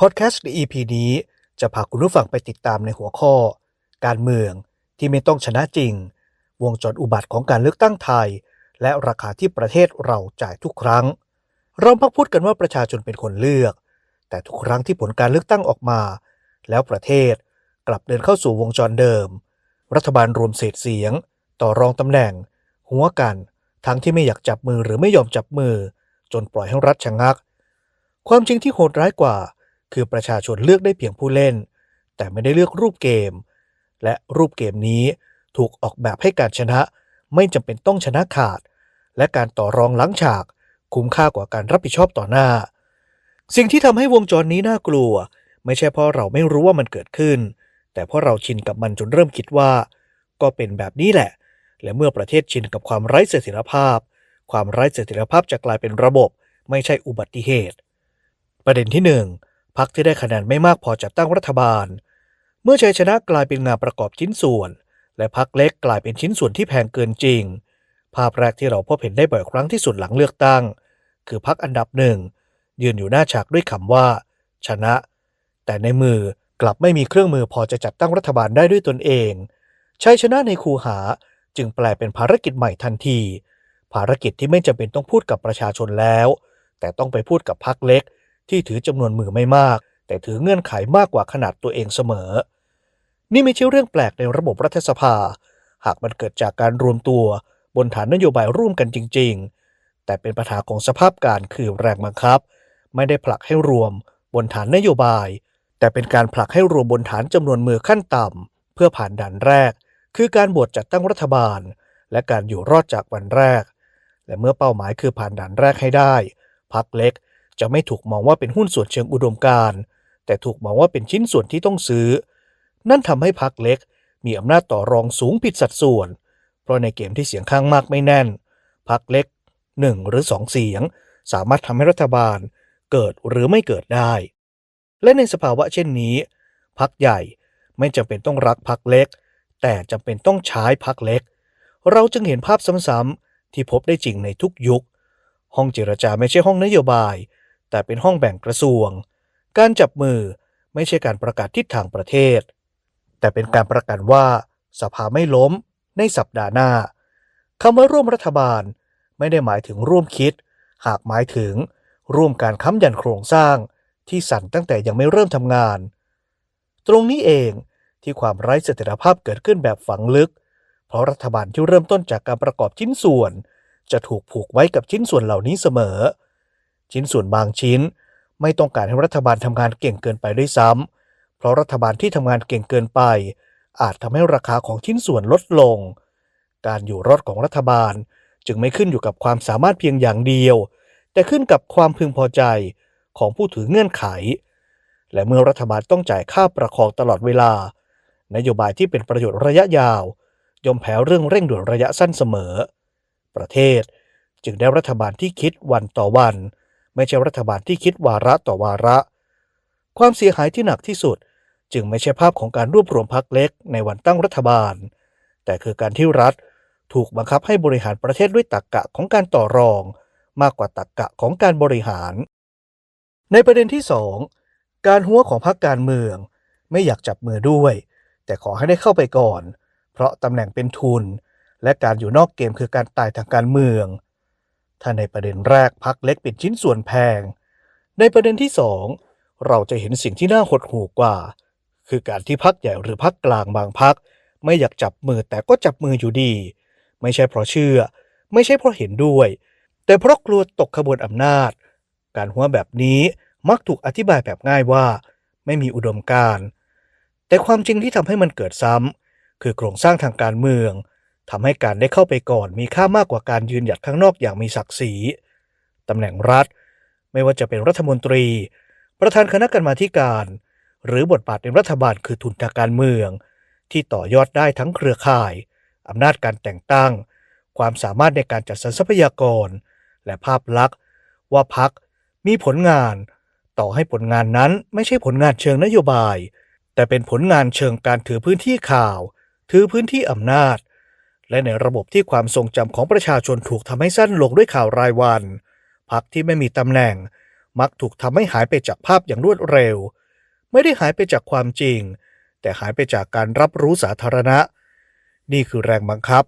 พอดแคสต์ใน EP นี้จะพาคุณผู้ฟังไปติดตามในหัวข้อ การเมืองที่ไม่ต้องชนะจริง วงจรอุบัติของการเลือกตั้งไทย และราคาที่ประเทศเราจ่ายทุกครั้ง เราพักพูดกันว่าประชาชนเป็นคนเลือก แต่ทุกครั้งที่ผลการเลือกตั้งออกมา แล้วประเทศกลับเดินเข้าสู่วงจรเดิม รัฐบาลรวมเศษเสียง ต่อรองตำแหน่ง หัวกัน ทั้งที่ไม่อยากจับมือหรือไม่ยอมจับมือ จนปล่อยให้รัฐชะงัก ความจริงที่โหดร้ายกว่า คือประชาชนเลือกได้เพียงผู้เล่น แต่ไม่ได้เลือกรูปเกม และรูปเกมนี้ถูกออกแบบให้การชนะไม่จำเป็นต้องชนะขาด และการต่อรองหลังฉาก คุ้มค่ากว่าการรับผิดชอบต่อหน้า สิ่งที่ทำให้วงจรนี้น่ากลัว ไม่ใช่เพราะเราไม่รู้ว่ามันเกิดขึ้น แต่เพราะเราชินกับมันจนเริ่มคิดว่า ก็เป็นแบบนี้แหละ และเมื่อประเทศชินกับความไร้เสถียรภาพ ความไร้เสถียรภาพจะกลายเป็นระบบ ไม่ใช่อุบัติเหตุ ประเด็นที่หนึ่ง พรรคที่ได้คะแนนไม่มากพอจัดตั้งรัฐบาล เมื่อชัยชนะกลายเป็นงานประกอบชิ้นส่วน และพรรคเล็กกลายเป็นชิ้นส่วนที่แพงเกินจริง ภาพแรกที่เราพบเห็นได้บ่อยครั้งที่สุดหลังเลือกตั้ง คือพรรคอันดับหนึ่งยืนอยู่หน้าฉากด้วยคำว่า ชนะ แต่ในมือกลับไม่มีเครื่องมือพอจะจัดตั้งรัฐบาลได้ด้วยตนเองชัยชนะในคูหาจึงแปลเป็นภารกิจใหม่ทันที ภารกิจที่ไม่จำเป็นต้องพูดกับประชาชนแล้ว แต่ต้องไปพูดกับพรรคเล็ก ที่ถือจำนวนมือไม่มาก แต่ถือเงื่อนไขมากกว่าขนาดตัวเองเสมอ นี่ไม่ใช่เรื่องแปลกในระบบรัฐสภา หากมันเกิดจากการรวมตัวบนฐานนโยบายร่วมกันจริง ๆ แต่เป็นปัญหาของสภาพการคือแรงบังคับ ไม่ได้ผลักให้รวมบนฐานนโยบาย แต่เป็นการผลักให้รวมบนฐานจำนวนมือขั้นต่ำเพื่อผ่านด่านแรก คือการบวชจัดตั้งรัฐบาล และการอยู่รอดจากวันแรก และเมื่อเป้าหมายคือผ่านด่านแรกให้ได้พรรคเล็ก จะไม่ถูกมองว่าเป็นหุ้นส่วนเชิงอุดมการณ์ แต่ถูกมองว่าเป็นชิ้นส่วนที่ต้องซื้อ นั่นทำให้พรรคเล็ก มีอำนาจต่อรองสูงผิดสัดส่วน เพราะในเกมที่เสียงข้างมากไม่แน่นพรรคเล็กหนึ่งหรือสองเสียง สามารถทำให้รัฐบาลเกิดหรือไม่เกิดได้ และในสภาวะเช่นนี้พรรคใหญ่ไม่จำเป็นต้องรักพรรคเล็ก แต่จำเป็นต้องใช้พรรคเล็ก เราจึงเห็นภาพซ้ำๆที่พบได้จริงในทุกยุค ห้องเจรจาไม่ใช่ห้องนโยบาย แต่เป็นห้องแบ่งกระทรวง การจับมือไม่ใช่การประกาศทิศทางประเทศ แต่เป็นการประกาศว่าสภาไม่ล้มในสัปดาห์หน้าคำว่าร่วมรัฐบาลไม่ได้หมายถึงร่วมคิด หากหมายถึงร่วมการค้ำยันโครงสร้างที่สั่นตั้งแต่ยังไม่เริ่มทำงาน ตรงนี้เองที่ความไร้เสถียรภาพเกิดขึ้นแบบฝังลึก เพราะรัฐบาลที่เริ่มต้นจากการประกอบชิ้นส่วน จะถูกผูกไว้กับชิ้นส่วนเหล่านี้เสมอ ชิ้นส่วนบางชิ้น ไม่ต้องการให้รัฐบาลทำงานเก่งเกินไปด้วยซ้ำเพราะรัฐบาลที่ทำงานเก่งเกินไป อาจทำให้ราคาของชิ้นส่วนลดลง การอยู่รอดของรัฐบาลจึงไม่ขึ้นอยู่กับความสามารถเพียงอย่างเดียว แต่ขึ้นกับความพึงพอใจของผู้ถือเงื่อนไข และเมื่อรัฐบาลต้องจ่ายค่าประคองตลอดเวลา นโยบายที่เป็นประโยชน์ระยะยาว ย่อมแพ้เรื่องเร่งด่วนระยะสั้นเสมอ ประเทศจึงได้รัฐบาลที่คิดวันต่อวัน ไม่ใช่รัฐบาลที่คิดวาระต่อวาระ ความเสียหายที่หนักที่สุด จึงไม่ใช่ภาพของการรวบรวมพรรคเล็กในวันตั้งรัฐบาล แต่คือการที่รัฐถูกบังคับให้บริหารประเทศด้วยตรกกะของการต่อรอง มากกว่าตรกกะของการบริหาร ในประเด็นที่สองการหัวของพรรคการเมือง ไม่อยากจับมือด้วย แต่ขอให้ได้เข้าไปก่อน เพราะตำแหน่งเป็นทุน และการอยู่นอกเกมคือการตายทางการเมือง ถ้าในประเด็นแรกพักเล็กเป็นชิ้นส่วนแพง ในประเด็นที่สองเราจะเห็นสิ่งที่น่าหดหู่กว่า คือการที่พักใหญ่หรือพักกลางบางพัก ไม่อยากจับมือแต่ก็จับมืออยู่ดี ไม่ใช่เพราะเชื่อ ไม่ใช่เพราะเห็นด้วย แต่เพราะกลัวตกขบวนอำนาจ การหัวแบบนี้มักถูกอธิบายแบบง่ายว่า ไม่มีอุดมการณ์แต่ความจริงที่ทำให้มันเกิดซ้ำคือโครงสร้างทางการเมือง ทำให้การได้เข้าไปก่อนมีค่ามากกว่าการยืนหยัดข้างนอกอย่างมีศักดิ์ศรีตำแหน่งรัฐ ไม่ว่าจะเป็นรัฐมนตรี ประธานคณะกรรมาการ หรือบทบาทในรัฐบาลคือทุนทางการเมือง ที่ต่อยอดได้ทั้งเครือข่าย อำนาจการแต่งตั้ง ความสามารถในการจัดสรรทรัพยากร และภาพลักษณ์ ว่าพักมีผลงาน ต่อให้ผลงานนั้นไม่ใช่ผลงานเชิงนโยบาย แต่เป็นผลงานเชิงการถือพื้นที่ข่าว ถือพื้นที่อำนาจ และในระบบที่ความทรงจำของประชาชนถูกทำให้สั้นลงด้วยข่าวรายวันพักที่ไม่มีตำแหน่ง มักถูกทำให้หายไปจากภาพอย่างรวดเร็ว ไม่ได้หายไปจากความจริง แต่หายไปจากการรับรู้สาธารณะ นี่คือแรงบังคับ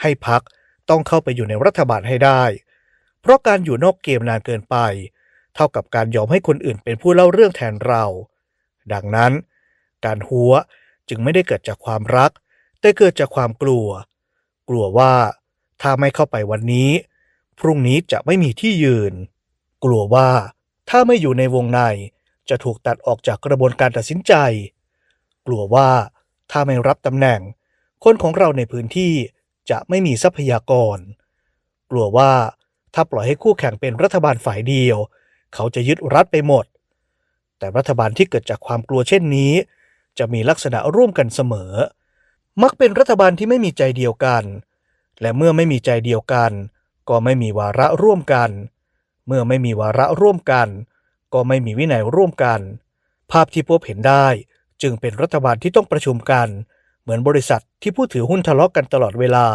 ให้พักต้องเข้าไปอยู่ในรัฐบาลให้ได้ เพราะการอยู่นอกเกมนานเกินไป เท่ากับการยอมให้คนอื่นเป็นผู้เล่าเรื่องแทนเรา ดังนั้น การหัวจึงไม่ได้เกิดจากความรัก แต่เกิดจากความกลัว กลัวว่าถ้าไม่เข้าไปวันนี้ พรุ่งนี้จะไม่มีที่ยืน กลัวว่าถ้าไม่อยู่ในวงในจะถูกตัดออกจากกระบวนการตัดสินใจ กลัวว่าถ้าไม่รับตำแหน่ง คนของเราในพื้นที่จะไม่มีทรัพยากร กลัวว่าถ้าปล่อยให้คู่แข่งเป็นรัฐบาลฝ่ายเดียว เขาจะยึดรัฐไปหมด แต่รัฐบาลที่เกิดจากความกลัวเช่นนี้ จะมีลักษณะร่วมกันเสมอ มักเป็นรัฐบาลที่ไม่มีใจเดียวกัน และเมื่อไม่มีใจเดียวกัน ก็ไม่มีวาระร่วมกัน เมื่อไม่มีวาระร่วมกัน ก็ไม่มีวินัยร่วมกัน ภาพที่พบเห็นได้จึงเป็นรัฐบาลที่ต้องประชุมกัน เหมือนบริษัทที่ผู้ถือหุ้นทะเลาะกกันตลอดเวลา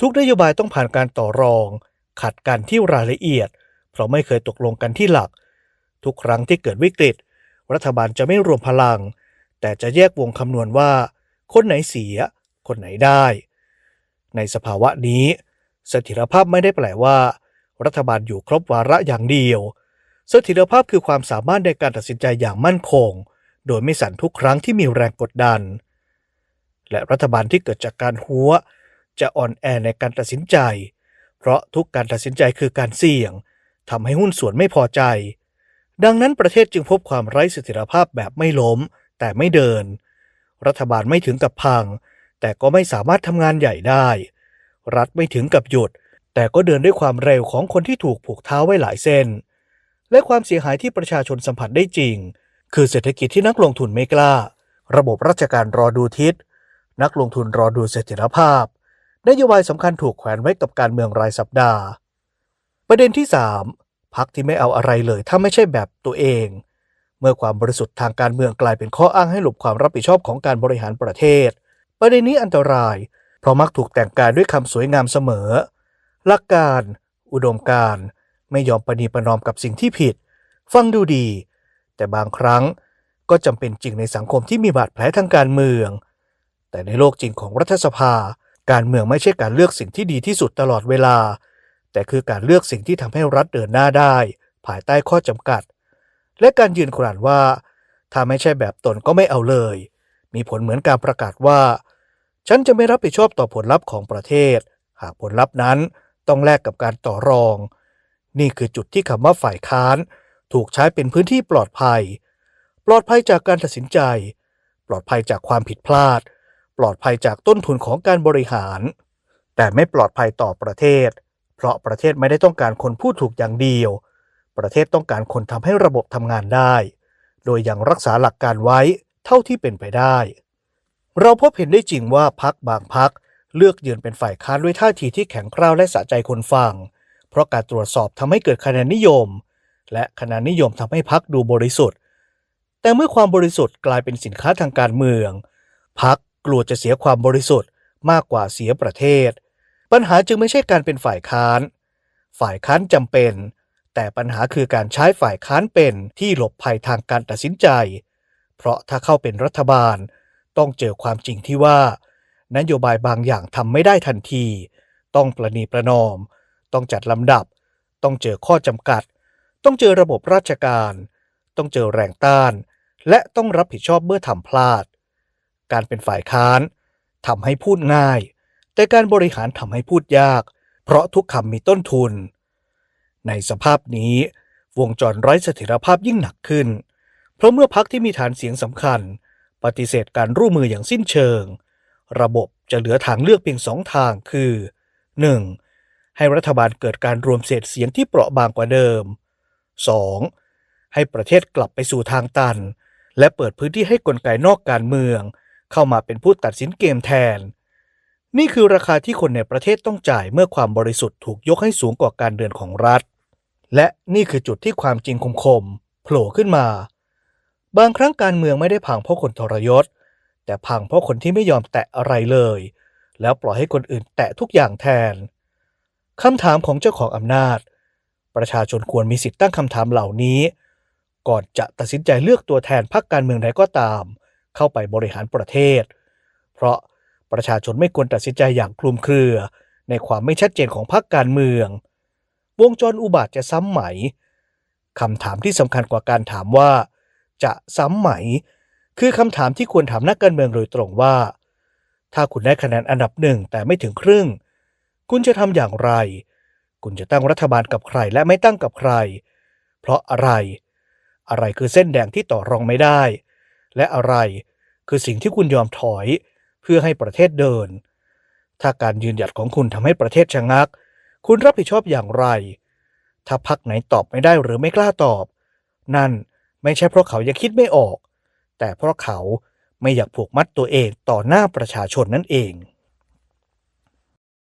ทุกนโยบายต้องผ่านการต่อรอง ขัดกันที่รายละเอียด เพราะไม่เคยตกลงกันที่หลัก ทุกครั้งที่เกิดวิกฤต รัฐบาลจะไม่รวมพลัง แต่จะแยกวงคำนวณว่า คนไหนเสีย คนไหนได้ ในสภาวะนี้ เสถียรภาพไม่ได้แปลว่า รัฐบาลอยู่ครบวาระอย่างเดียว เสถียรภาพคือความสามารถในการตัดสินใจอย่างมั่นคง โดยไม่สั่นทุกครั้งที่มีแรงกดดัน และรัฐบาลที่เกิดจากการหัว จะอ่อนแอในการตัดสินใจ เพราะทุกการตัดสินใจคือการเสี่ยงทำให้หุ้นส่วนไม่พอใจ ดังนั้นประเทศจึงพบความไร้เสถียรภาพแบบไม่ล้ม แต่ไม่เดิน รัฐบาลไม่ถึงกับพัง แต่ก็ไม่สามารถทำงานใหญ่ได้ รัฐไม่ถึงกับหยุด แต่ก็เดินด้วยความเร็วของคนที่ถูกผูกเท้าไว้หลายเส้น และความเสียหายที่ประชาชนสัมผัสได้จริง คือเศรษฐกิจที่นักลงทุนไม่กล้า ระบบราชการรอดูทิศ นักลงทุนรอดูเสถียรภาพ นโยบายสำคัญถูกแขวนไว้กับการเมืองรายสัปดาห์ ประเด็นที่ 3พักที่ไม่เอาอะไรเลยถ้าไม่ใช่แบบตัวเอง เมื่อความบริสุทธิ์ทางการเมืองกลายเป็นข้ออ้างให้หลบความรับผิดชอบของการบริหารประเทศ ประเด็นนี้อันตราย เพราะมักถูกแต่งกายด้วยคำสวยงามเสมอ หลักการ อุดมการ ไม่ยอมประนีประนอมกับสิ่งที่ผิด ฟังดูดี แต่บางครั้งก็จำเป็นจริงในสังคมที่มีบาดแผลทางการเมือง แต่ในโลกจริงของรัฐสภา การเมืองไม่ใช่การเลือกสิ่งที่ดีที่สุดตลอดเวลา แต่คือการเลือกสิ่งที่ทำให้รัฐเดินหน้าได้ ภายใต้ข้อจำกัด และการยืนกรานว่า ถ้าไม่ใช่แบบตนก็ไม่เอาเลย มีผลเหมือนการประกาศว่า ฉันจะไม่รับผิดชอบต่อผลลัพธ์ของประเทศ หากผลลัพธ์นั้นต้องแลกกับการต่อรอง นี่คือจุดที่คำว่าฝ่ายค้าน ถูกใช้เป็นพื้นที่ปลอดภัย ปลอดภัยจากการตัดสินใจ ปลอดภัยจากความผิดพลาด ปลอดภัยจากต้นทุนของการบริหาร แต่ไม่ปลอดภัยต่อประเทศ เพราะประเทศไม่ได้ต้องการคนพูดถูกอย่างเดียว ประเทศต้องการคนทำให้ระบบทำงานได้ โดยยังรักษาหลักการไว้เท่าที่เป็นไปได้ เราพบเห็นได้จริงว่าพักบางพักเลือกยืนเป็นฝ่ายค้านด้วยท่าทีที่แข็งกร้าวและสะใจคนฟัง เพราะการตรวจสอบทำให้เกิดคะแนนนิยม และคะแนนนิยมทำให้พักดูบริสุทธิ์ แต่เมื่อความบริสุทธิ์กลายเป็นสินค้าทางการเมือง พักกลัวจะเสียความบริสุทธิ์ มากกว่าเสียประเทศ ปัญหาจึงไม่ใช่การเป็นฝ่ายค้าน ฝ่ายค้านจำเป็น แต่ปัญหาคือการใช้ฝ่ายค้านเป็นที่หลบภัยทางการตัดสินใจ เพราะถ้าเข้าเป็นรัฐบาล ต้องเจอความจริงที่ว่า นโยบายบางอย่างทำไม่ได้ทันที ต้องประนีประนอม ต้องจัดลำดับ ต้องเจอข้อจำกัด ต้องเจอระบบราชการ ต้องเจอแรงต้าน และต้องรับผิดชอบเมื่อทำพลาด การเป็นฝ่ายค้านทำให้พูดง่าย แต่การบริหารทำให้พูดยาก เพราะทุกคำมีต้นทุน ในสภาพนี้ วงจรไร้เสถียรภาพยิ่งหนักขึ้น เพราะเมื่อพักที่มีฐานเสียงสำคัญ ปฏิเสธการร่วมมืออย่างสิ้นเชิง ระบบจะเหลือทางเลือกเพียงสองทางคือ 1. ให้รัฐบาลเกิดการรวมเศษเสียงที่เปราะบางกว่าเดิม 2. ให้ประเทศกลับไปสู่ทางตัน และเปิดพื้นที่ให้กลไกนอกการเมือง เข้ามาเป็นผู้ตัดสินเกมแทน นี่คือราคาที่คนในประเทศต้องจ่ายเมื่อความบริสุทธิ์ถูกยกให้สูงกว่าการเดินของรัฐ และนี่คือจุดที่ความจริงคมๆโผล่ขึ้นมา บางครั้งการเมืองไม่ได้พังเพราะคนทรยศ แต่พังเพราะคนที่ไม่ยอมแตะอะไรเลย แล้วปล่อยให้คนอื่นแตะทุกอย่างแทนคำถามของเจ้าของอำนาจ ประชาชนควรมีสิทธิ์ตั้งคำถามเหล่านี้ ก่อนจะตัดสินใจเลือกตัวแทนพรรคการเมืองใดก็ตาม เข้าไปบริหารประเทศ เพราะ ประชาชนไม่ควรตัดสินใจอย่างคลุมเครือ ในความไม่ชัดเจนของพรรคการเมือง วงจรอุบาทจะซ้ำไหมคำถามที่สำคัญกว่าการถามว่า จะซ้ำไหม คือคำถามที่ควรถามนักการเมืองโดยตรงว่า ถ้าคุณได้คะแนนอันดับหนึ่งแต่ไม่ถึงครึ่ง คุณจะทำอย่างไร คุณจะตั้งรัฐบาลกับใครและไม่ตั้งกับใคร เพราะอะไร อะไรคือเส้นแดงที่ต่อรองไม่ได้ และอะไรคือสิ่งที่คุณยอมถอย เพื่อให้ประเทศเดิน ถ้าการยืนหยัดของคุณทำให้ประเทศชะงัก คุณรับผิดชอบอย่างไร ถ้าพักไหนตอบไม่ได้หรือไม่กล้าตอบ นั่นไม่ใช่เพราะเขายังคิดไม่ออก แต่เพราะเขาไม่อยากผูกมัดตัวเองต่อหน้าประชาชนนั่นเอง